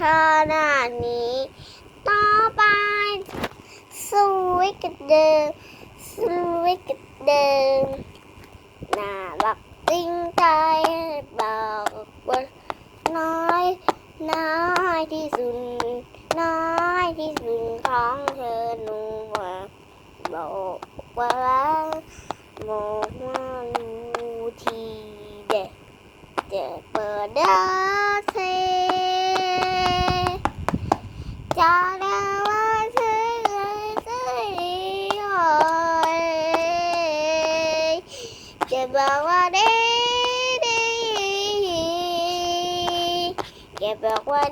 ขนาดนี้ ต่อไปสวยกันเดิมสวยกันเดิมน่ารักจริงใจบอกว่าน้อยน้อยที่สุดน้อยที่สุดของเธอหนูว่าบอกว่าบอกว่ารู้ทีเด็ดเปิดเซจะได้ ว่าเธอจะบอกว่าดีดีจะบอกว่า